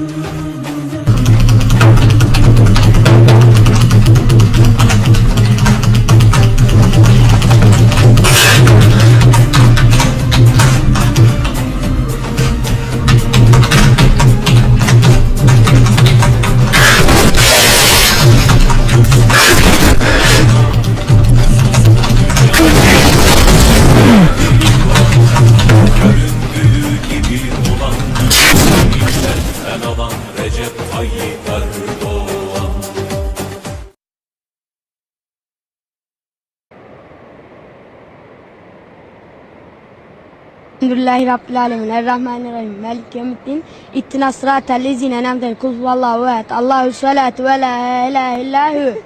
you. Recep Tayyip Erdoğan. Elhamdülillahi Rabbil Alemin, Errahmanirrahim, Melik Yemiddin, İttina Sıratel, Lezine, Nemden, Kul Vallahu Et, Allahü Selat ve La İlahe İllahü.